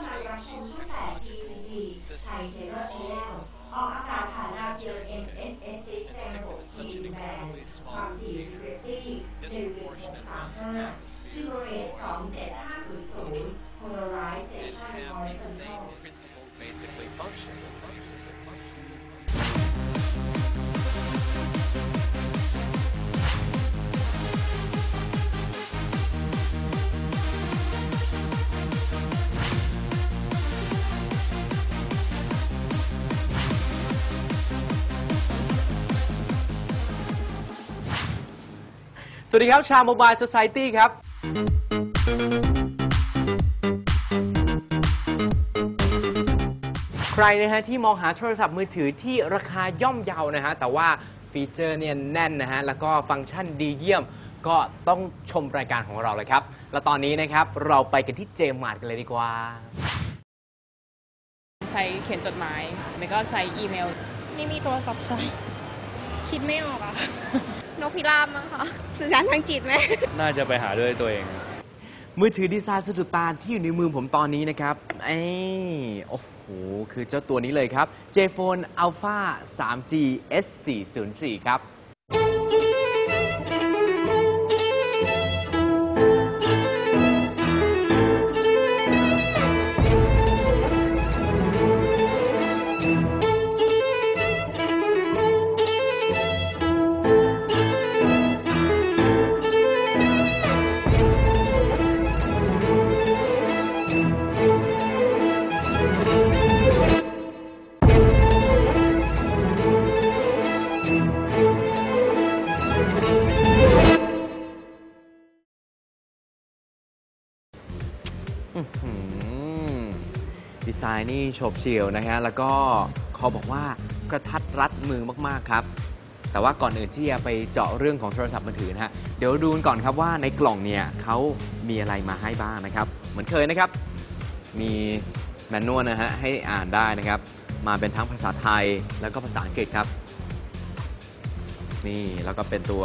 ำลังรับชมช่องแปด TCC ไทยเทเลอร์ชแนลออกอากาศผ่านดาวเทียม NSS 6ในระบบ T band ความถี่ frequency 11635 Simulate 27500 Polarization have these horizontal same principles basically function. function. สวัสดีครับชาวโมบาย s ซ c i ตี้ครับ ใครนะฮะที่มองหาโทรศัพท์มือถือที่ราคาย่อมเยานะฮะ แต่ว่าฟีเจอร์เนี่ยแน่นนะฮะ แล้วก็ฟังก์ชันดีเยี่ยม ก็ต้องชมรายการของเราเลยครับ และตอนนี้นะครับเราไปกันที่เจมมาร์ดกันเลยดีกว่า ใช้เขียนจดหมายแล้วก็ใช้อีเมล ไม่มีโทรศัพท์ใช้ คิดไม่ออกอะ นกพิราบมั้งคะสื่อสารทางจิตไหม น่าจะไปหาด้วยตัวเอง มือถือดีไซน์สะดุดตาที่อยู่ในมือผมตอนนี้นะครับไอ้โอ้โห คือเจ้าตัวนี้เลยครับ JPhone Alpha 3G S404 ครับ โฉบเฉี่ยวนะฮะ แล้วก็เขาบอกว่ากระทัดรัดมือมากๆครับ แต่ว่าก่อนอื่นที่จะไปเจาะเรื่องของโทรศัพท์มือถือนะฮะ เดี๋ยวดูกันก่อนครับว่าในกล่องเนี่ยเขามีอะไรมาให้บ้างนะครับ เหมือนเคยนะครับ มีแมนนวลนะฮะให้อ่านได้นะครับ มาเป็นทั้งภาษาไทยแล้วก็ภาษาอังกฤษครับ นี่แล้วก็เป็นตัว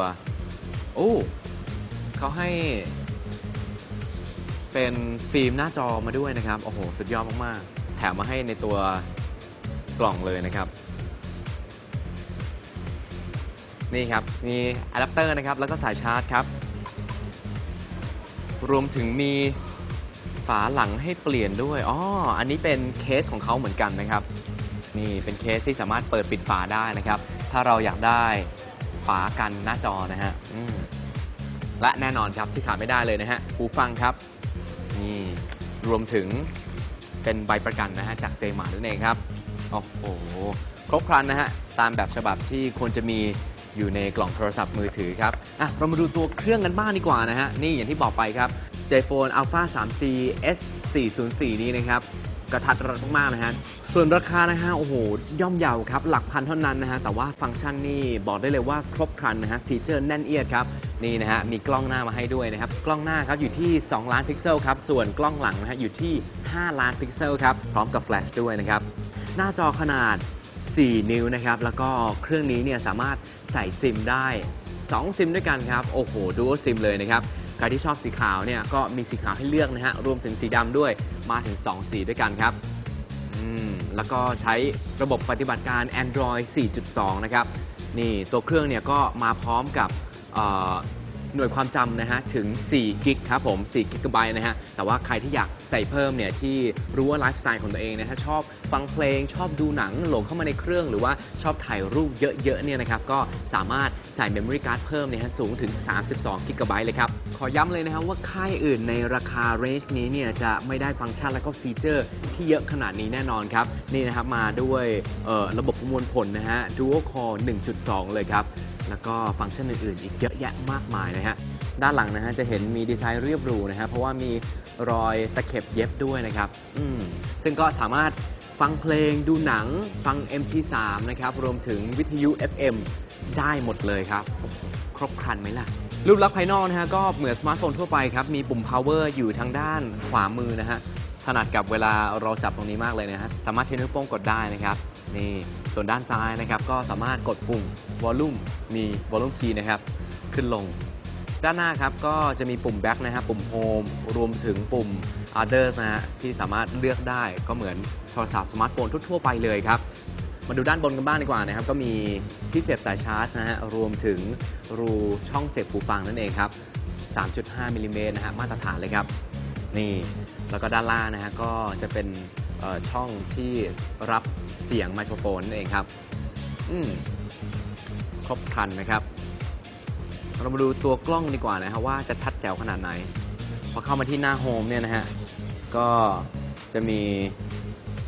โอ้เขาให้เป็นฟิล์มหน้าจอมาด้วยนะครับ โอ้โห สุดยอดมาก ๆ แถมมาให้ในตัวกล่องเลยนะครับ นี่ครับ มีอะแดปเตอร์นะครับ แล้วก็สายชาร์จครับ รวมถึงมีฝาหลังให้เปลี่ยนด้วย อ๋อ อันนี้เป็นเคสของเขาเหมือนกันนะครับ นี่เป็นเคสที่สามารถเปิดปิดฝาได้นะครับ ถ้าเราอยากได้ฝากันหน้าจอนะฮะและแน่นอนครับที่ขาดไม่ได้เลยนะฮะหูฟังครับ นี่รวมถึง เป็นใบประกันนะฮะจากเจมานั่นเองครับ โอ้โห ครบครันนะฮะ ตามแบบฉบับที่ควรจะมีอยู่ในกล่องโทรศัพท์มือถือครับ อะ เรามาดูตัวเครื่องกันบ้างดีกว่านะฮะ นี่อย่างที่บอกไปครับ JPhone Alpha 3G S 404นี้นะครับ กระทัดรัดมากๆนะฮะ ส่วนราคานะฮะ โอ้โห ย่อมเยาวครับ หลักพันเท่านั้นนะฮะ แต่ว่าฟังก์ชันนี่บอกได้เลยว่าครบครันนะฮะ ฟีเจอร์แน่นเอียดครับ นี่นะฮะ มีกล้องหน้ามาให้ด้วยนะครับ กล้องหน้าครับอยู่ที่ 2 ล้านพิกเซลครับ ส่วนกล้องหลังนะฮะอยู่ที่ 5 ล้านพิกเซลครับ พร้อมกับแฟลชด้วยนะครับ หน้าจอขนาด 4 นิ้วนะครับ แล้วก็เครื่องนี้เนี่ยสามารถใส่ซิมได้ 2 ซิมด้วยกันครับ โอ้โหดูซิมเลยนะครับ ใครที่ชอบสีขาวเนี่ยก็มีสีขาวให้เลือกนะฮะรวมถึงสีดำด้วยมาถึง 2 สีด้วยกันครับอืมแล้วก็ใช้ระบบปฏิบัติการ Android 4.2 นะครับ นี่ตัวเครื่องเนี่ยก็มาพร้อมกับเอ่อ หน่วยความจำนะฮะถึง 4 กิกครับผม 4 กิกะไบต์นะฮะ แต่ว่าใครที่อยากใส่เพิ่มเนี่ยที่รู้ว่าไลฟ์สไตล์ของตัวเองนะฮะชอบฟังเพลงชอบดูหนังโหลดเข้ามาในเครื่องหรือว่าชอบถ่ายรูปเยอะๆเนี่ยนะครับก็สามารถใส่ Memory Card เพิ่มเนี่ยฮะสูงถึง 32 กิกะไบต์เลยครับ ขอย้ำเลยนะครับว่าค่ายอื่นในราคาเรนจ์นี้เนี่ยจะไม่ได้ฟังก์ชันและก็ฟีเจอร์ที่เยอะขนาดนี้แน่นอนครับ นี่นะครับมาด้วยระบบประมวลผลนะฮะ Dual Core 1.2 เลยครับ แล้วก็ฟังก์ชันอื่นๆ อีกเยอะแยะมากมายนะฮะด้านหลังนะฮะจะเห็นมีดีไซน์เรียบหรูนะฮะเพราะว่ามีรอยตะเข็บเย็บด้วยนะครับอืมซึ่งก็สามารถฟังเพลงดูหนังฟัง MP3 นะครับ รวมถึงวิทยุ FM ได้หมดเลยครับ ครบครันไหมล่ะ รูปลักษณ์ภายนอกนะฮะก็เหมือนสมาร์ทโฟนทั่วไปครับ มีปุ่ม power อยู่ทางด้านขวามือนะฮะถนัดกับเวลาเราจับตรงนี้มากเลยนะฮะสามารถใช้นิ้วโป้งกดได้นะครับนี่ส่วนด้านซ้ายนะครับ ก็สามารถกดปุ่ม volume มี volume key นะครับ ขึ้นลง ด้านหน้าครับก็จะมีปุ่ม Back นะครับปุ่ม Home รวมถึงปุ่ม Others นะฮะที่สามารถเลือกได้ก็เหมือนโทรศัพท์สมาร์ทโฟนทั่ว ๆ ไปเลยครับ มาดูด้านบนกันบ้างดีกว่านะครับ ก็มีที่เสียบสายชาร์จนะฮะรวมถึงรูช่องเสียบหูฟังนั่นเองครับ 3.5มิลลิเมตรนะฮะมาตรฐานเลยครับนี่แล้วก็ด้านล่างนะฮะก็จะเป็นช่องที่รับเสียงไมโครโฟนนั่นเองครับ อืมครบครันนะครับ เรามาดูตัวกล้องดีกว่านะครับว่าจะชัดแจ๋วขนาดไหน พอเข้ามาที่หน้าโฮมเนี่ยนะฮะ ก็จะมี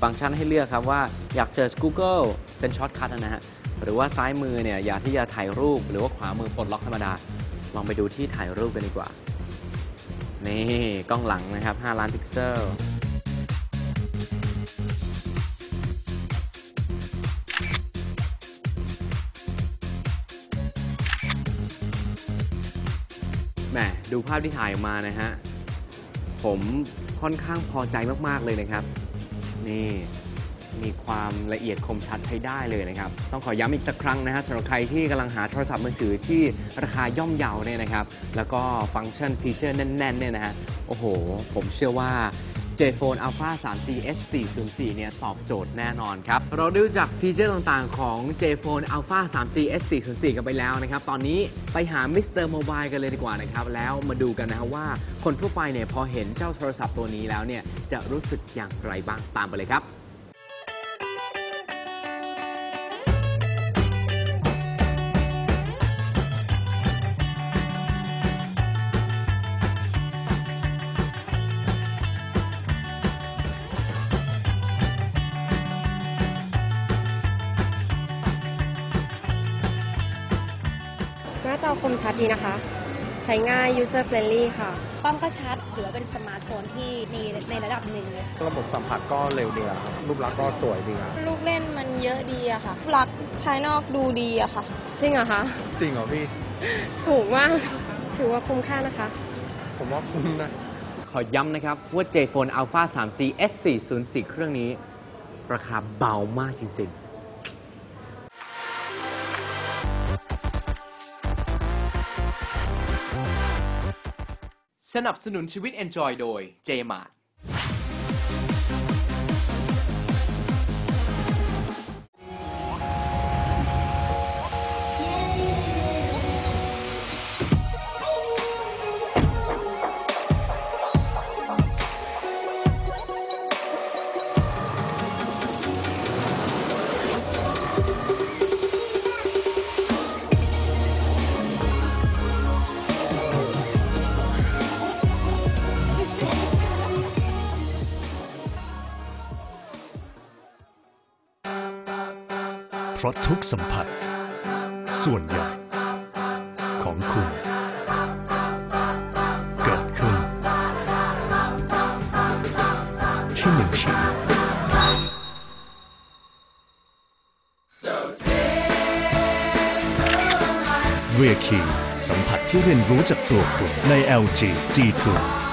ฟังก์ชันให้เลือกครับว่าอยาก Search Google เป็นช็อตคัทนะฮะ หรือว่าซ้ายมือเนี่ยอยากที่จะถ่ายรูป หรือว่าขวามือปลดล็อกธรรมดา ลองไปดูที่ถ่ายรูปกันดีกว่า นี่กล้องหลังนะครับ 5 ล้านพิกเซล มดูภาพที่ถ่ายออกมานะฮะ ผมค่อนข้างพอใจมากๆเลยนะครับ นี่มีความละเอียดคมชัดใช้ได้เลยนะครับ ต้องขอย้ำอีกสักครั้งนะฮะสำหรับใครที่กำลังหาโทรศัพท์มือถือที่ราคาย่อมเยาเนี่ยนะครับ แล้วก็ฟังก์ชันฟีเจอร์แน่นๆเนี่ยนะฮะ โอ้โห ผมเชื่อว่า JPhone Alpha 3G S404 เนี่ยตอบโจทย์แน่นอนครับ เราดูจากฟีเจอร์ต่างๆของ JPhone Alpha 3G S404 กันไปแล้วนะครับ ตอนนี้ไปหา Mr. Mobile กันเลยดีกว่านะครับ แล้วมาดูกันนะครับว่าคนทั่วไปเนี่ยพอเห็นเจ้าโทรศัพท์ตัวนี้แล้วเนี่ยจะรู้สึกอย่างไรบ้างตามไปเลยครับ มชัดดีนะคะ ใช้ง่าย user friendly ค่ะ กล้องก็ชัดถือว่าเป็นสมาร์ทโฟนที่ดีในระดับหนึ่งเลยระบบสัมผัสก็เร็วดีอะครับรูปลักษณ์ก็สวยดีอะลูกเล่นมันเยอะดีอะค่ะลักษณ์ภายนอกดูดีอะค่ะ จริงเหรอคะ จริงเหรอพี่ ถูกมากถือว่าคุ้มค่านะคะ ผมว่าคุ้มนะ ขอย้ำนะครับ ว่า JPhone Alpha 3G S404 เครื่องนี้ ราคาเบามากจริง ๆ สนับสนุนชีวิต Enjoy โดย JMart เพราะทุกสัมผัส ส่วนใหญ่ ของคุณ เกิดขึ้น ที่หนึ่งชิ้นเรียคีสัมผัสที่เรียนรู้จากตัวคุณใน LG G2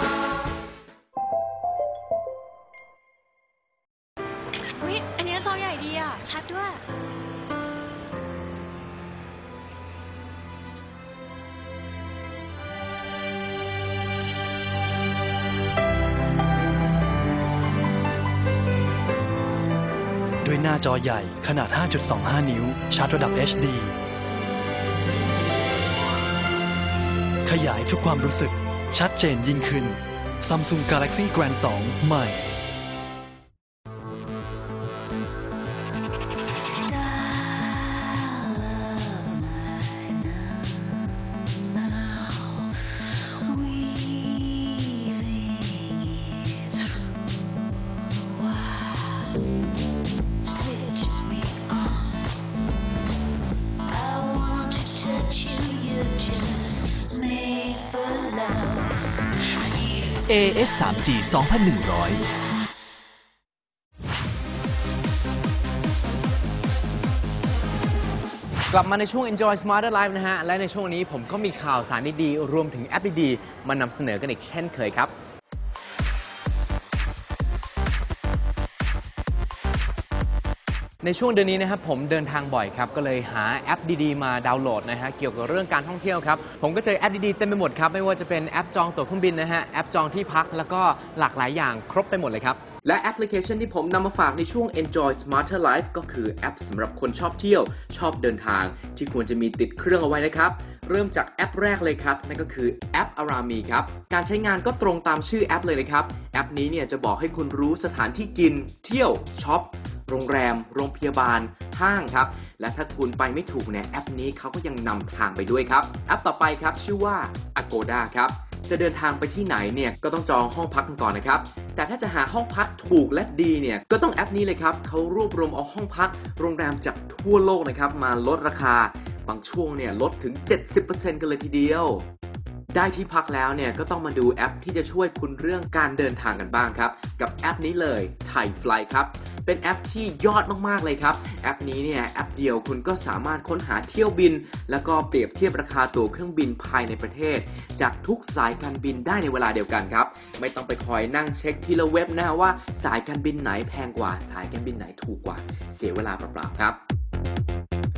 หน้าจอใหญ่ขนาด 5.25 นิ้วชาร์จระดับ HD ขยายทุกความรู้สึก ชัดเจนยิ่งขึ้น Samsung Galaxy Grand 2 ใหม่ AS 3G 2100กลับมาในช่วง Enjoy Smarter Life นะฮะ และในช่วงนี้ผมก็มีข่าวสารดีๆ รวมถึงแอปดีๆ มานำเสนอกันอีกเช่นเคยครับ ในช่วงเดือนนี้นะครับผมเดินทางบ่อยครับก็เลยหาแอปดีๆ มาดาวน์โหลดนะฮะเกี่ยวกับเรื่องการท่องเที่ยวครับผมก็เจอแอปดีๆเต็มไปหมดครับไม่ว่าจะเป็นแอปจองตั๋วเครื่องบินนะฮะแอปจองที่พักแล้วก็หลากหลายอย่างครบไปหมดเลยครับและแอปพลิเคชันที่ผมนำมาฝากในช่วง Enjoy Smarter Life ก็คือแอปสำหรับคนชอบเที่ยว ชอบเดินทาง ที่ควรจะมีติดเครื่องเอาไว้นะครับ เริ่มจากแอปแรกเลยครับ นั่นก็คือแอป Arami ครับ การใช้งานก็ตรงตามชื่อแอปเลยนะครับ แอปนี้เนี่ยจะบอกให้คุณรู้สถานที่กิน เที่ยวช็อป โรงแรม โรงพยาบาล ห้างครับ และถ้าคุณไปไม่ถูกเนี่ยแอปนี้เขาก็ยังนำทางไปด้วยครับ แอปต่อไปครับชื่อว่า Agoda ครับจะเดินทางไปที่ไหนเนี่ยก็ต้องจองห้องพักกันก่อนนะครับ แต่ถ้าจะหาห้องพักถูกและดีเนี่ยก็ต้องแอปนี้เลยครับเขารวบรวมเอาห้องพัก โรงแรมจากทั่วโลกนะครับมาลดราคา บางช่วงเนี่ยลดถึง 70%กันเลยทีเดียว ได้ที่พักแล้วเนี่ยก็ต้องมาดูแอปที่จะช่วยคุณเรื่องการเดินทางกันบ้างครับ กับแอปนี้เลยไทยฟลายครับ เป็นแอปที่ยอดมากๆเลยครับ แอปนี้เนี่ยแอปเดียวคุณก็สามารถค้นหาเที่ยวบิน แล้วก็เปรียบเทียบราคาตั๋วเครื่องบินภายในประเทศ จากทุกสายการบินได้ในเวลาเดียวกันครับ ไม่ต้องไปคอยนั่งเช็คทีละเว็บนะว่าสายการบินไหนแพงกว่าสายการบินไหนถูกกว่า เสียเวลาเปล่าๆครับ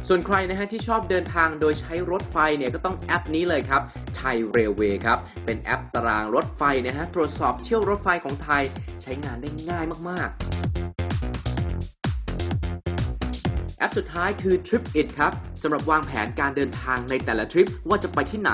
ส่วนใครนะฮะที่ชอบเดินทางโดยใช้รถไฟเนี่ยก็ต้องแอปนี้เลยครับไทยเรลเวย์ครับ เป็นแอปตารางรถไฟนะฮะตรวจสอบเที่ยวรถไฟของไทยใช้งานได้ง่ายมากๆ แอปสุดท้ายคือ Trip It ครับสำหรับวางแผนการเดินทางในแต่ละทริปว่าจะไปที่ไหน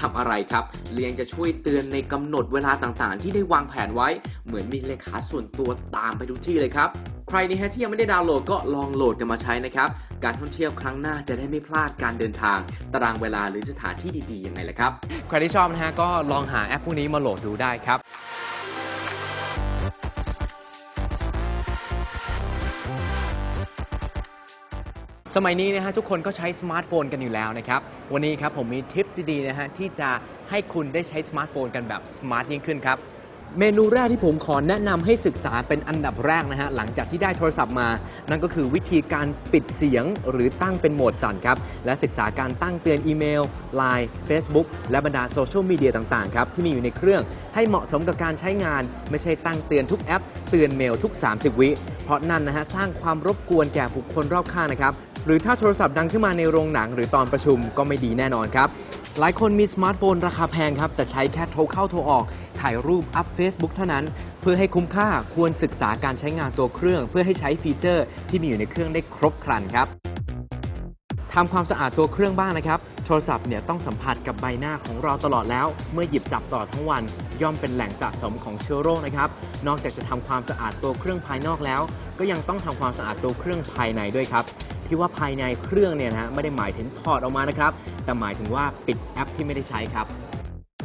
ทำอะไรครับเรียงจะช่วยเตือนในกำหนดเวลาต่างๆ ที่ได้วางแผนไว้ เหมือนมีเลขาส่วนตัวตามไปทุกที่เลยครับใครนี่ฮะที่ยังไม่ได้ดาวน์โหลดก็ลองโหลดกันมาใช้นะครับ การท่องเที่ยวครั้งหน้าจะได้ไม่พลาดการเดินทาง ตารางเวลาหรือสถานที่ดีๆยังไงล่ะครับ ใครที่ชอบนะฮะก็ลองหาแอปพวกนี้มาโหลดดูได้ครับ สมัยนี้นะฮะทุกคนก็ใช้สมาร์ทโฟนกันอยู่แล้วนะครับ วันนี้ครับผมมีทิปดีๆนะฮะที่จะให้คุณได้ใช้สมาร์ทโฟนกันแบบสมาร์ทยิ่งขึ้นครับ เมนูแรกที่ผมขอแนะนำให้ศึกษาเป็นอันดับแรกนะฮะ หลังจากที่ได้โทรศัพท์มา นั่นก็คือวิธีการปิดเสียงหรือตั้งเป็นโหมดสั่นครับ และศึกษาการตั้งเตือนอีเมล Line Facebook และบรรดาโซเชียลมีเดียต่าง ๆ ครับ ที่มีอยู่ในเครื่องให้เหมาะสมกับการใช้งาน ไม่ใช่ตั้งเตือนทุกแอป เตือนเมลทุก 30 วิ เพราะนั่นนะฮะสร้างความรบกวนแก่บุคคลรอบข้างนะครับหรือถ้าโทรศัพท์ดังขึ้นมาในโรงหนังหรือตอนประชุมก็ไม่ดีแน่นอนครับหลายคนมีสมาร์ทโฟนราคาแพงครับแต่ใช้แค่โทรเข้าโทรออกถ่ายรูปอัพเฟ Facebook เท่านั้น เพื่อให้คุ้มค่าควรศึกษาการใช้งานตัวเครื่อง เพื่อให้ใช้ฟีเจอร์ที่มีอยู่ในเครื่องได้ครบครันครับทำความสะอาดตัวเครื่องบ้างนะครับ โทรศัพท์เนี่ยต้องสัมผัสกับใบหน้าของเราตลอดแล้ว เมื่อหยิบจับตลอดทั้งวัน ย่อมเป็นแหล่งสะสมของเชื้อโรคนะครับ นอกจากจะทำความสะอาดตัวเครื่องภายนอกแล้ว ก็ยังต้องทำความสะอาดตัวเครื่องภายในด้วยครับ ที่ว่าภายในเครื่องเนี่ยนะฮะไม่ได้หมายถึงถอดออกมานะครับ แต่หมายถึงว่าปิดแอปที่ไม่ได้ใช้ครับ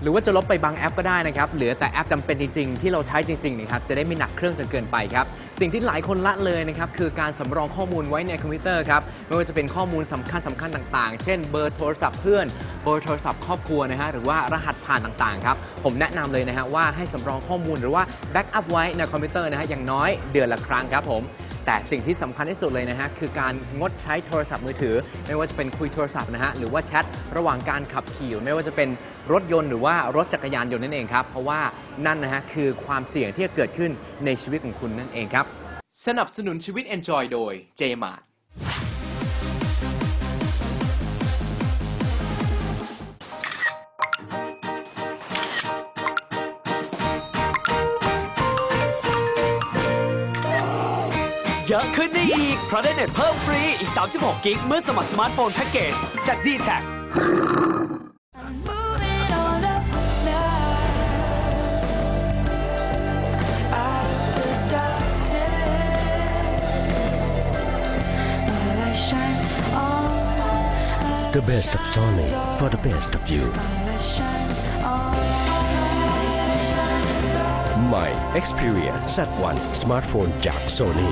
หรือว่าจะลบไปบางแอปก็ได้นะครับ เหลือแต่แอปจำเป็นจริง ๆ ที่เราใช้จริงๆนะครับ จะได้ไม่หนักเครื่องจนเกินไปครับ สิ่งที่หลายคนละเลยนะครับ คือการสำรองข้อมูลไว้ในคอมพิวเตอร์ครับ ไม่ว่าจะเป็นข้อมูลสำคัญสำคัญต่างๆ เช่นเบอร์โทรศัพท์เพื่อน เบอร์โทรศัพท์ครอบครัวนะฮะ หรือว่ารหัสผ่านต่างๆ ครับ ผมแนะนำเลยนะฮะว่าให้สำรองข้อมูลหรือว่าแบ็กอัพไว้ในคอมพิวเตอร์นะฮะ อย่างน้อยเดือนละครั้งครับผม แต่สิ่งที่สำคัญที่สุดเลยนะฮะคือการงดใช้โทรศัพท์มือถือ ไม่ว่าจะเป็นคุยโทรศัพท์นะฮะหรือว่าแชทระหว่างการขับขี่ไม่ว่าจะเป็นรถยนต์หรือว่ารถจักรยานยนต์นั่นเองครับเพราะว่านั่นนะฮะคือความเสี่ยงที่จะเกิดขึ้นในชีวิตของคุณนั่นเองครับสนับสนุนชีวิต Enjoy โดย j m a r t เยอะขึ้นได้อีก เพราะได้เน็ตเพิ่มฟรีอีก 36 กิก เมื่อสมัครสมาร์ทโฟนแพ็กเกจจาก d t แท The best of Sony for the best of you. ใหม่ Xperia Z1 สมาร์ทโฟนจาก Sony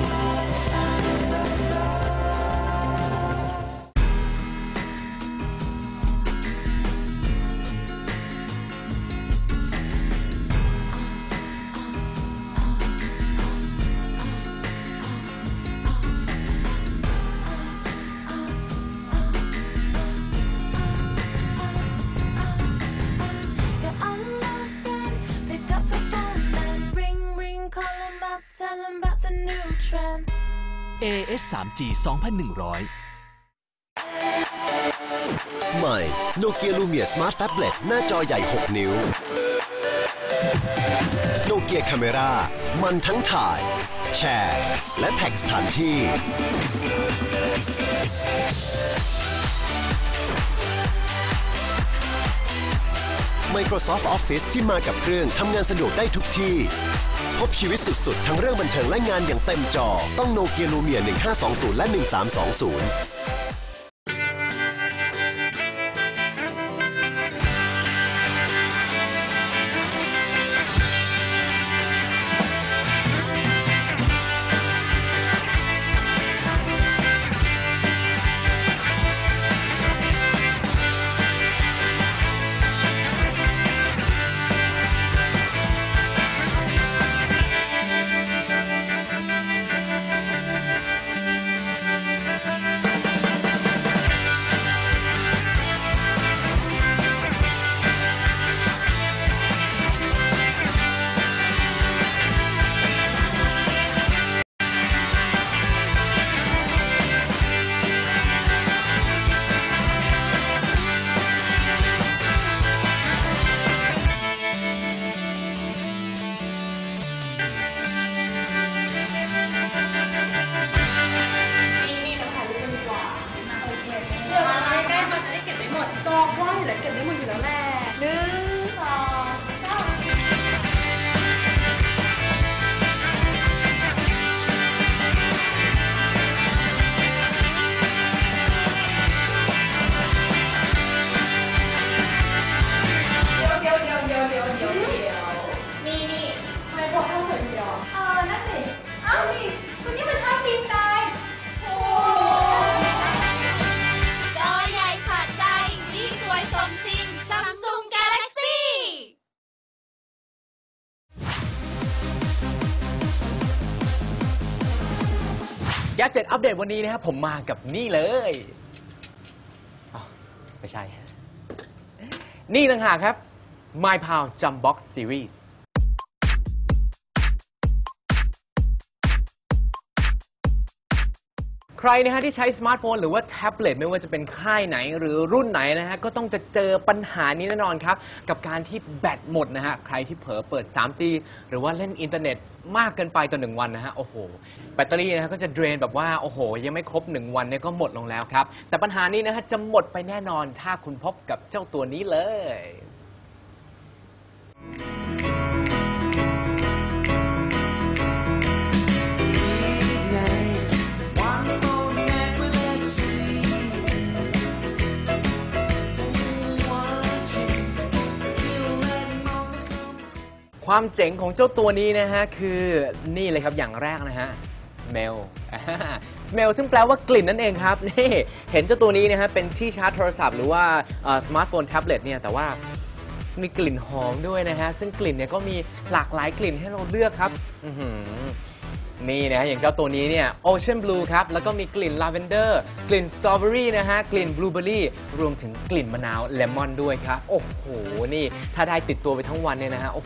S 3G 2100 ใหม่โนเกียลูเมียสมาร์ทแท็บเล็ตหน้าจอใหญ่ 6 นิ้วโนเกีย c า m มรามันทั้งถ่าย แชร์ และแท็กสถานที่ Microsoft Office ที่มากับเครื่องทำงานสะดวกได้ทุกที่ พบชีวิตสุดๆ ทั้งเรื่องบันเทิงและงานอย่างเต็มจอ ต้องโนเกียลูเมีย 1520 และ 1320 แกเจ็ตอัปเดตวันนี้นะครับผมมากับนี่เลยอ้าวไม่ใช่ นี่ต่างหากครับ My p o w Jump Box Series ใครนะฮะที่ใช้สมาร์ทโฟนหรือว่าแท็บเล็ตไม่ว่าจะเป็นค่ายไหนหรือรุ่นไหนนะฮะก็ต้องจะเจอปัญหานี้แน่นอนครับ กับการที่แบตหมดนะฮะใครที่เผลอเปิด 3G หรือว่าเล่นอินเทอร์เน็ตมากเกินไปต่อหนึ่งวันนะฮะโอ้โหแบตเตอรี่นะฮะก็จะเดรนแบบว่าโอ้โห ยังไม่ครบ 1 วันเนี่ยก็หมดลงแล้วครับ แต่ปัญหานี้นะฮะจะหมดไปแน่นอนถ้าคุณพบกับเจ้าตัวนี้เลย ความเจ๋งของเจ้าตัวนี้นะฮะ คือนี่เลยครับอย่างแรกนะฮะ smell smell ซึ่งแปลว่ากลิ่นนั่นเองครับ นี่ เห็นเจ้าตัวนี้นะฮะ เป็นที่ชาร์จโทรศัพท์หรือว่าสมาร์ทโฟนแท็บเล็ตเนี่ย แต่ว่ามีกลิ่นหอมด้วยนะฮะ ซึ่งกลิ่นเนี่ยก็มีหลากหลายกลิ่นให้เราเลือกครับนี่นะฮะอย่างเจ้าตัวนี้เนี่ย Ocean Blue ครับ แล้วก็มีกลิ่นลาเวนเดอร์ กลิ่นสตรอเบอรี่นะฮะ กลิ่นบลูเบอรี่ รวมถึงกลิ่นมะนาวเลมอนด้วยครับ โอ้โห นี่ ถ้าได้ติดตัวไปทั้งวันเนี่ยนะฮะโอ้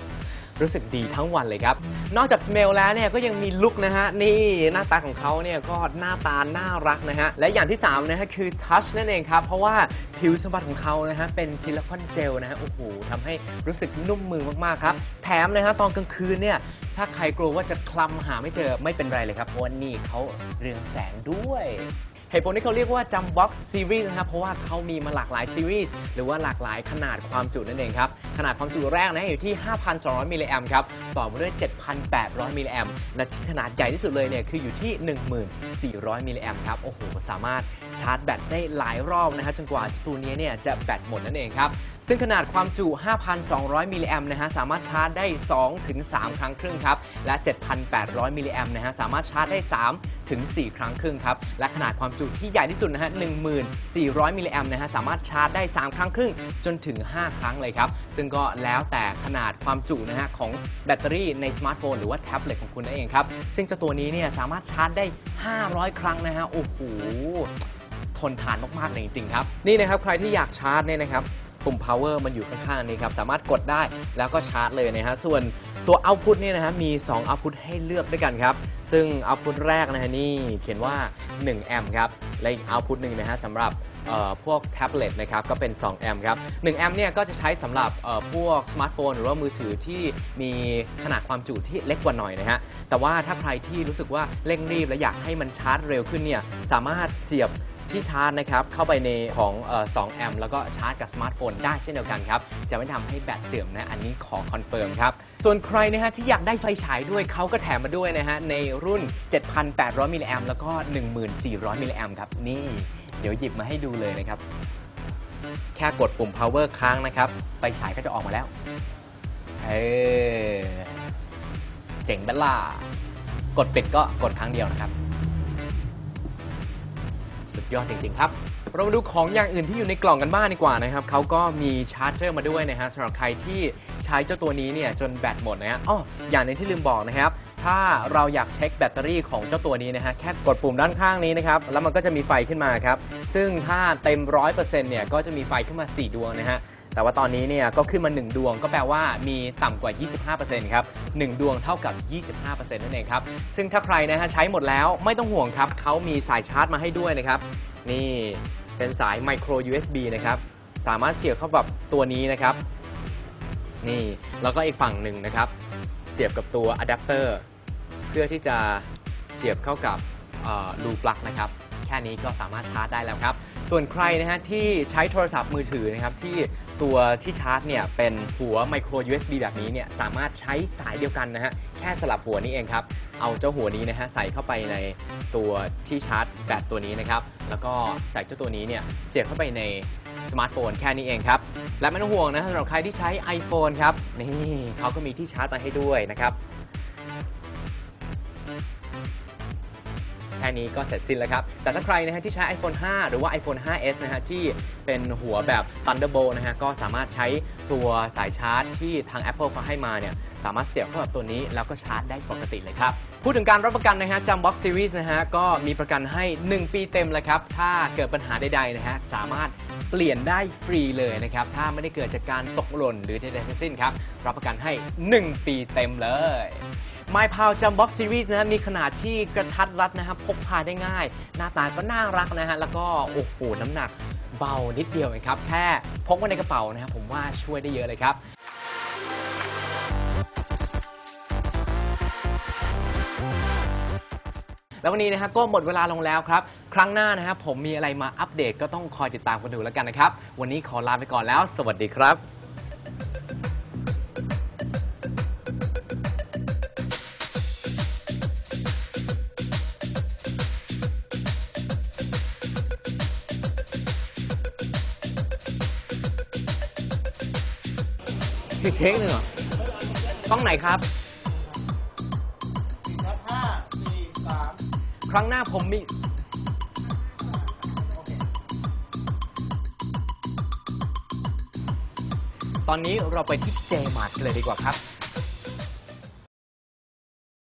รู้สึกดีทั้งวันเลยครับ นอกจากสเมลแล้วเนี่ยก็ยังมีลุคนะฮะ นี่หน้าตาของเขาเนี่ยก็หน้าตาน่ารักนะฮะ และอย่างที่3นะฮะคือทัชนั่นเองครับ เพราะว่าผิวสัมผัสของเขานะฮะเป็นซิลิคอนเจลนะฮะ โอ้โหทำให้รู้สึกนุ่มมือมากๆครับ แถมนะฮะตอนกลางคืนเนี่ยถ้าใครกลัวว่าจะคลำหาไม่เจอไม่เป็นไรเลยครับ เพราะว่านี่เขาเรืองแสงด้วย เหตุผลที่เขาเรียกว่า Jump Box Series นะครับเพราะว่าเขามีมาหลากหลายซีรีส์หรือว่าหลากหลายขนาดความจุนั่นเองครับขนาดความจุแรกนะอยู่ที่ 5,200 มิลลิแอมครับต่อมาด้วย 7,800 มิลลิแอมและที่ขนาดใหญ่ที่สุดเลยเนี่ยคืออยู่ที่ 1,400 มิลลิแอมครับโอ้โหสามารถชาร์จแบตได้หลายรอบนะฮะจนกว่าตัวนี้เนี่ยจะแบตหมดนั่นเองครับ ซึ่งขนาดความจุ 5,200 มิลลิแอมนะฮะ สามารถชาร์จได้2ถึง3ครั้งครึ่งครับ และ 7,800 มิลลิแอมนะฮะ สามารถชาร์จได้ 3 ถึง 4 ครั้งครึ่งครับ และขนาดความจุที่ใหญ่ที่สุดนะฮะ 1,400 มิลลิแอมนะฮะ สามารถชาร์จได้ 3 ครั้งครึ่ง จนถึง 5 ครั้งเลยครับ ซึ่งก็แล้วแต่ขนาดความจุนะฮะของแบตเตอรี่ในสมาร์ทโฟนหรือว่าแท็บเล็ตของคุณนั่นเองครับ ซึ่งเจ้าตัวนี้เนี่ยสามารถชาร์จได้ 500 ครั้งนะฮะ โอ้โห ทนทานมากๆเลยจริงๆครับ นี่นะครับใครที่อยากชาร์จเนี่ยนะครับ ปุ่ม power มันอยู่ข้างๆนี้ครับ สามารถกดได้แล้วก็ชาร์จเลยนะฮะ ส่วนตัว output เนี่ยนะฮะ มี 2 output ให้เลือกด้วยกันครับ ซึ่ง output แรกนะฮะนี่เขียนว่า 1 แอมป์ครับ และอีก output หนึ่งนะฮะสำหรับพวกแท็บเล็ตนะครับก็เป็น 2 แอมป์ครับ 1 แอมป์เนี่ยก็จะใช้สำหรับพวกสมาร์ทโฟน หรือว่ามือถือที่มีขนาดความจุที่เล็กกว่าหน่อยนะฮะ แต่ว่าถ้าใครที่รู้สึกว่าเร่งรีบและอยากให้มันชาร์จเร็วขึ้นเนี่ยสามารถเสียบ ที่ชาร์จนะครับเข้าไปในของเออ2แอมป์แล้วก็ชาร์จกับสมาร์ทโฟนได้เช่นเดียวกันครับจะไม่ทำให้แบตเสื่อมนะอันนี้ขอคอนเฟิร์มครับส่วนใครนะฮะที่อยากได้ไฟฉายด้วยเขาก็แถมมาด้วยนะฮะในรุ่น 7,800มิลลิแอมแล้วก็ 1,400มิลลิแอมครับนี่ เดี๋ยวหยิบมาให้ดูเลยนะครับ แค่กดปุ่ม power ค้างนะครับ ไฟฉายก็จะออกมาแล้ว เออ เจ๋งเบลล่ากดปิดก็กดครั้งเดียวนะครับ ยอดจริง ๆ ครับ เรามาดูของอย่างอื่นที่อยู่ในกล่องกันบ้างดีกว่านะครับเขาก็มีชาร์จเจอร์มาด้วยนะฮะสำหรับใครที่ใช้เจ้าตัวนี้เนี่ยจนแบตหมดนะฮะอ้ออย่างนึงที่ลืมบอกนะครับถ้าเราอยากเช็คแบตเตอรี่ของเจ้าตัวนี้นะฮะแค่กดปุ่มด้านข้างนี้นะครับแล้วมันก็จะมีไฟขึ้นมาครับซึ่งถ้าเต็ม 100%เนี่ยก็จะมีไฟขึ้นมา 4 ดวงนะฮะ แต่ว่าตอนนี้เนี่ยก็ขึ้นมา 1 ดวงก็แปลว่ามีต่ำกว่า 25%ครับ1ดวงเท่ากับ 25%นั่นเองครับซึ่งถ้าใครนะฮะใช้หมดแล้วไม่ต้องห่วงครับเขามีสายชาร์จมาให้ด้วยนะครับนี่เป็นสาย micro USB นะครับสามารถเสียบเข้ากับตัวนี้นะครับนี่แล้วก็อีกฝั่งหนึ่งนะครับ เสียบกับตัวอะแดปเตอร์เพื่อที่จะเสียบเข้ากับรูปลั๊กนะครับ แค่นี้ก็สามารถชาร์จได้แล้วครับ ส่วนใครนะฮะที่ใช้โทรศัพท์มือถือนะครับที่ตัวที่ชาร์จเนี่ยเป็นหัว micro USB แบบนี้เนี่ยสามารถใช้สายเดียวกันนะฮะแค่สลับหัวนี้เองครับ เอาเจ้าหัวนี้นะฮะใส่เข้าไปในตัวที่ชาร์จแบตตัวนี้นะครับแล้วก็ใส่เจ้าตัวนี้เนี่ยเสียบเข้าไปในสมาร์ทโฟนแค่นี้เองครับ และไม่ต้องห่วงนะสำหรับใครที่ใช้ iPhone ครับนี่เขาก็มีที่ชาร์จมาให้ด้วยนะครับ แค่นี้ก็เสร็จสิ้นแล้วครับ แต่ถ้าใครนะฮะที่ใช้ iPhone 5 หรือว่า iPhone 5s นะฮะที่เป็นหัวแบบ Thunderbolt นะฮะก็สามารถใช้ตัวสายชาร์จที่ทาง Apple เขาให้มาเนี่ยสามารถเสียบเข้ากับตัวนี้แล้วก็ชาร์จได้ปกติเลยครับ พูดถึงการรับประกันนะฮะจำ Box Series นะฮะก็มีประกันให้ 1 ปีเต็มเลยครับ ถ้าเกิดปัญหาใดๆนะฮะสามารถเปลี่ยนได้ฟรีเลยนะครับ ถ้าไม่ได้เกิดจากการตกหล่นหรือใดๆทั้งสิ้นครับ รับประกันให้ 1 ปีเต็มเลย My p o w Jump Box Series นะฮะมีขนาดที่กระทัดรัดนะครับพกพาได้ง่าย หน้าตาก็น่ารักนะฮะ แล้วก็โอ้โหน้ำหนักเบานิดเดียวเองครับ แค่พกไว้ในกระเป๋านะครับผมว่าช่วยได้เยอะเลยครับแล้ววันนี้นะฮะก็หมดเวลาลงแล้วครับ ครั้งหน้านะครับผมมีอะไรมาอัปเดตก็ต้องคอยติดตามกันดูแล้วกันนะครับ วันนี้ขอลาไปก่อนแล้ว สวัสดีครับ เทคหนึ่งเหรอต้องไหนครับครั้งหน้าผมมี ตอนนี้เราไปที่เจมาร์ทเลยดีกว่าครับ